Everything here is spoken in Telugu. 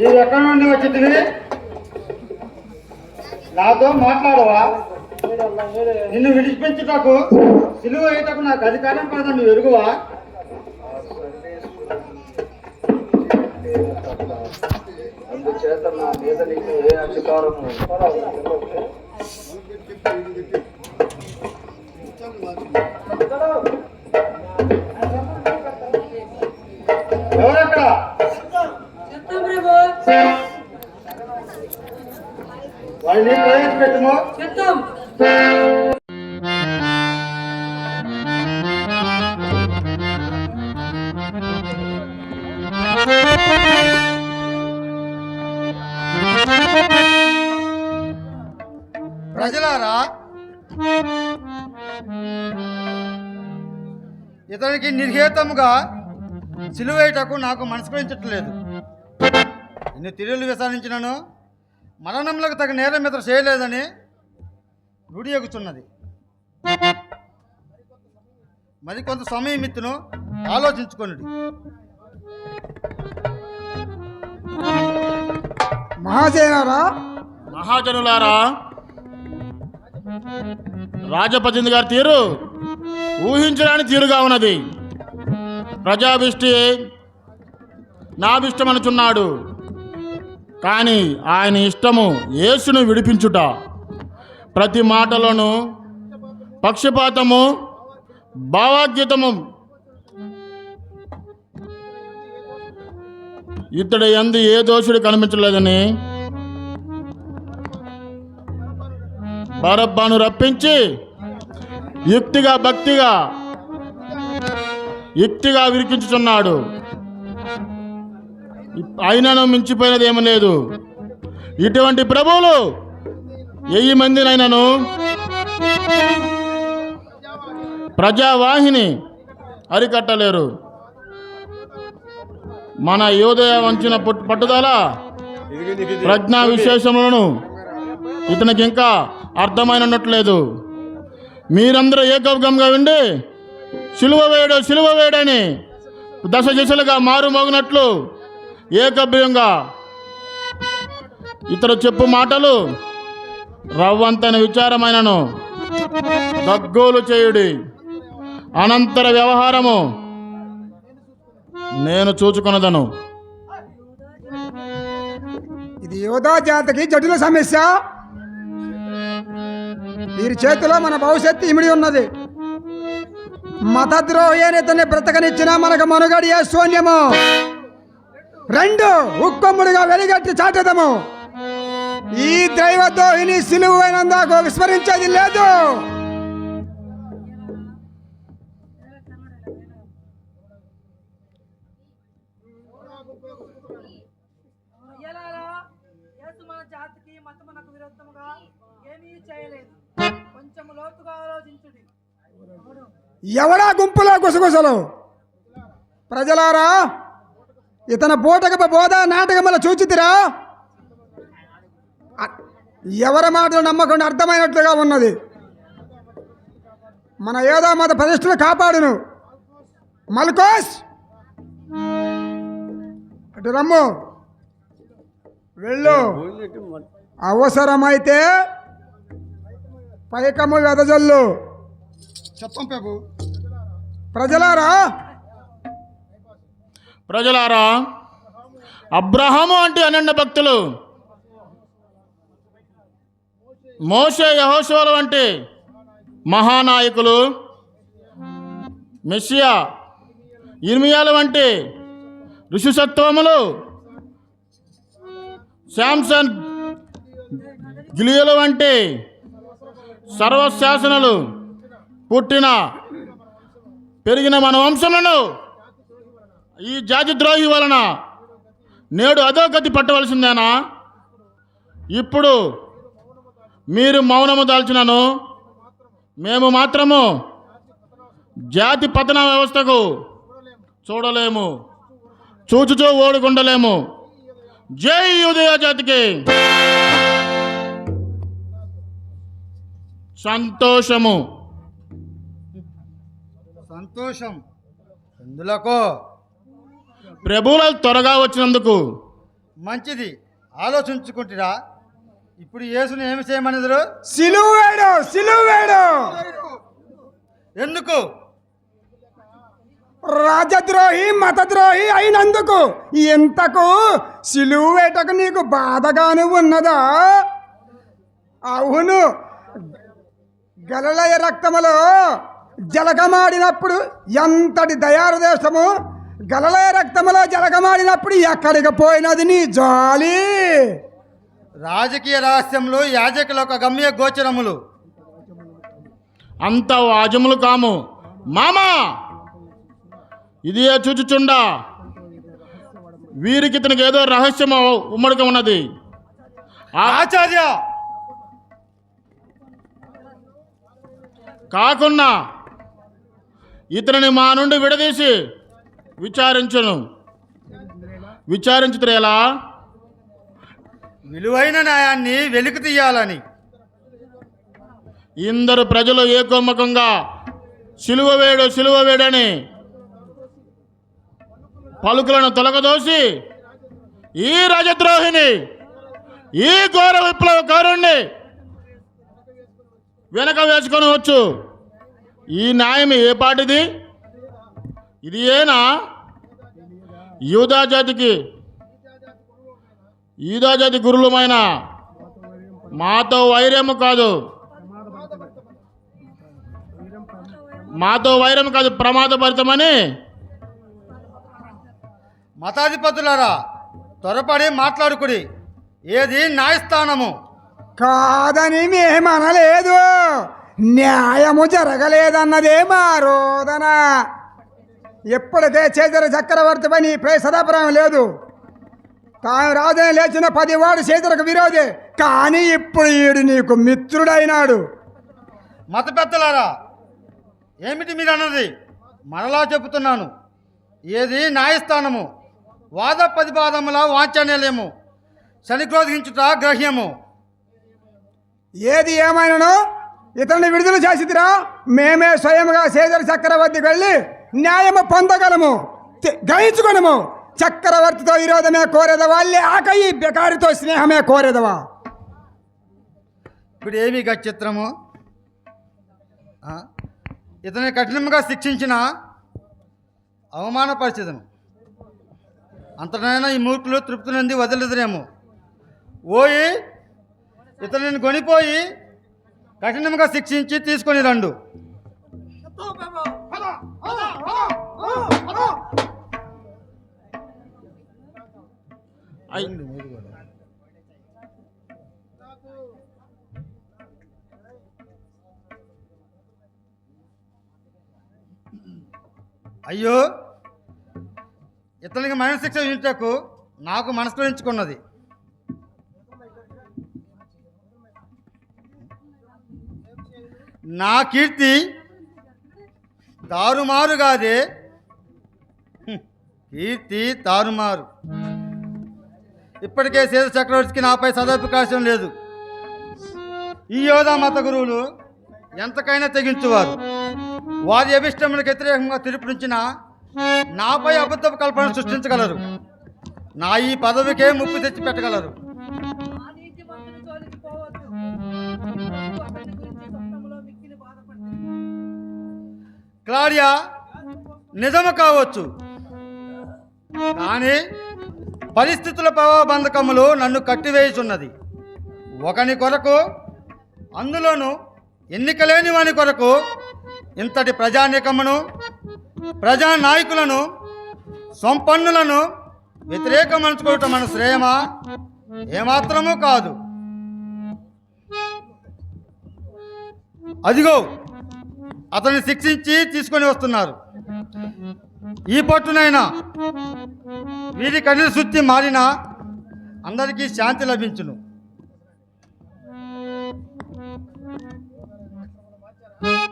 నీవు ఎక్కడి నుండి వచ్చింది? నాతో మాట్లాడవా? నిన్ను విడిపించుటకు సిలువ వేయటకు నాకు అధికారం కాదని నువ్వు ఎరుగువా? అందుచేత నా మీద నీకు ఏ అధికారము? ఎవరక్కడ ప్రజలారా ఇతనికి నిర్హేతముగా సిలువేయటకు నాకు మనస్కరించట్లేదు. ఇన్ని తిరుగులు విసారించినను? మరణములకు తగిన నేరం ఇతను చేయలేదని నుడియగుచున్నది. మరి కొంత సమయం ఇత్తును ఆలోచించుకొనుడి. మహాసేనారా మహాజనులారా రాజపతినిధి గారి తీరు ఊహించడానికి తీరుగా ఉన్నది. ప్రజాభిష్టి నాభిష్టమనుచున్నాడు. కానీ ఆయన ఇష్టము యేసును విడిపించుట. ప్రతి మాటలోనూ పక్షపాతము భావాద్యతము ఇతడు ఎందు ఏ దోషుడు కనిపించలేదని బరబ్బాను రప్పించి యుక్తిగా భక్తిగా యుక్తిగా విరికించుచున్నాడు. ఆయనను మించిపోయినది ఏమీ లేదు. ఇటువంటి ప్రభువులు వెయ్యి మందినైనాను ప్రజావాహిని అరికట్టలేరు. మన యోదయ వంచిన పట్టు- పట్టుదల ప్రజ్ఞా విశేషములను ఇతనికి ఇంకా అర్థమైనట్లేదు. మీరందరూ ఏకగ్రంగా ఉండి సిలువ వేయడు సిలువ వేయడని దశ దిశలుగా మారుమోగినట్లు ఏకభ్యంగా ఇతరు చెప్పు మాటలు రవ్వంతని విచారమైనను. దగ్గోలు చేయుడి. అనంతర వ్యవహారము నేను చూచుకొనదను. ఇది యోధా జాతకి జటిల సమస్య. వీరి చేతిలో మన భవిష్యత్తు ఇమిడి ఉన్నది. మతద్రోహి అని ఇతన్ని బ్రతకనిచ్చినా మనకు మనుగడి శూన్యము? రెండు ఉక్కొమ్ముడిగా వెలిగట్టి చాటదము. ఈ దైవద్రోహిని సిలువైనందాకు విస్మరించేది లేదు. ఎవడా గుంపులో గుసగుసలు? ప్రజలారా ఇతని పూటక బోధ నాటకముల చూచితిరా? ఎవరి మాటలు నమ్మకుండా అర్థమైనట్లుగా ఉన్నది? మన ఏదో మత ప్రతిష్టలు కాపాడును. మల్కోస్! అటు రమ్ము. వెళ్ళు. అవసరమైతే పైకము వెదజల్లు. చెప్పం ప్రభు ప్రజలారా! ప్రజలారా అబ్రహము అంటే అనండ భక్తులు. మోసే యహోశివలు వంటి మహానాయకులు మెస్సియా ఇర్మియాల వంటి ఋషిసత్వములు శాంసన్ గిలియల వంటి సర్వశాసనలు పుట్టిన పెరిగిన మన వంశములను ఈ జాతి ద్రోహి వలన నేడు అధోగతి పట్టవలసిందేనా? ఇప్పుడు మీరు మౌనము దాల్చినను మేము మాత్రము జాతి పతన వ్యవస్థకు చూడలేము చూచుచూ ఓడుకుండలేము జై ఉదయ జాతికి! సంతోషము. సంతోషం. ఎందులకో? ప్రభువులు త్వరగా వచ్చినందుకు మంచిది. ఆలోచించుకుంటురా. ఇప్పుడు యేసుని ఏమి చేయమనిదరు? సిలువు వేడు సిలువు వేడు ఎందుకు? రాజద్రోహి మతద్రోహి అయినందుకు. ఇంతకు సిలువు వేటకు నీకు బాధగాను ఉన్నదా అవును. గలలయ రక్తములో జలగమాడినప్పుడు ఎంతటి దయారదేశము గలలయ రక్తములో జలగమాడినప్పుడు ఎక్కడికి పోయినది నీ జాలి? రాజకీయ రహస్యంలో యాజకుల ఒక గమ్య గోచరములు. అంత వాజములు కాము. మామా! ఇది ఏ చూచుచుండా. వీరికి ఇతనికి ఏదో రహస్యం ఉమ్మడిగా ఉన్నది. ఆ ఆచార్య! కాకున్నా ఇతనిని మా నుండి విడదీసి విచారించును. విచారించుతారు ఎలా విలువైన న్యాయాన్ని వెలికి తీయాలని. ఇందరు ప్రజలు ఏకోముఖంగా సిలువ వేడు సిలువ వేడని పలుకులను తొలగదోసి ఈ రాజద్రోహిని ఈ ఘోర విప్లవకారుణ్ణి వెనక వేసుకొని వచ్చు ఈ న్యాయం ఏ పాటిది? ఇది ఏనా యూదా జాతికి? యూదా జాతి గురులమైన? మాతో వైర్యము కాదు. మాతో వైరం కాదు ప్రమాదభరితమని? మతాధిపతులారా త్వరపడి మాట్లాడుకుడి. ఏది న్యాయస్థానము? కాదని మేమనలేదు. న్యాయము జరగలేదన్నదే మా రోదన. ఎప్పటికే చేదర చక్రవర్తిపై నీ ప్రే సదాభిప్రాయం లేదు. తాను రాజుని లేచిన పదివాడు చేదరకు విరోధి. కానీ ఇప్పుడు ఈడు నీకు మిత్రుడైనాడు. మత పెద్దలారా ఏమిటి మీరు అన్నది మరలా చెబుతున్నాను. ఏది న్యాయస్థానము వాద ప్రతిపాదముల వాంఛనీయలేము. శనిక్రోధించుట గ్రహ్యము. ఏది ఏమైనాను ఇతన్ని విడుదల చేసిదిరా మేమే స్వయంగా సేదర చక్రవర్తికి వెళ్ళి న్యాయము పొందగలము. గ్రహించుకొనము. చక్రవర్తితో విరోధమే కోరేదవా? లేక ఈ బెకారితో స్నేహమే కోరేదవా? ఇప్పుడు ఏమి గచ్చిత్రము ఆ? ఇతని కఠినంగా శిక్షించిన అవమానపరిచేదను. అంతటైనా ఈ మూర్ఖులు తృప్తి నుండి వదిలిదరేమో ఓయి ఇతనిని కొనిపోయి కఠినంగా శిక్షించి తీసుకొని రండు. అయ్యో! ఇతనికి మరణశిక్ష వింటకు నాకు మనస్కరించుకున్నది నా కీర్తి తారుమారు కాదే. కీర్తి తారుమారు. ఇప్పటికే సేద చక్రవర్తికి నాపై సదాభికాశం లేదు. ఈ యోధా మత గురువులు ఎంతకైనా తెగించువారు. వారి అభిష్టములకు వ్యతిరేకంగా తిరుపునించిన నాపై అబద్ధపు కల్పన సృష్టించగలరు. నా ఈ పదవికే ముప్పు తెచ్చి పెట్టగలరు. క్లాడియా నిజము కావచ్చు. కానీ పరిస్థితుల ప్రభావబంధకములు నన్ను కట్టివేయుచున్నది. ఒకని కొరకు అందులోనూ ఎన్నికలేని వాని కొరకు ఇంతటి ప్రజానీకమును ప్రజానాయకులను సంపన్నులను వ్యతిరేకమంచుకోవటం మన శ్రేయమా? ఏమాత్రమూ కాదు. అదిగో అతన్ని శిక్షించి తీసుకొని వస్తున్నారు. ఈ పట్టునైనా వీరి కన్నుల శుద్ధి మారిన అందరికీ శాంతి లభించును Thank you.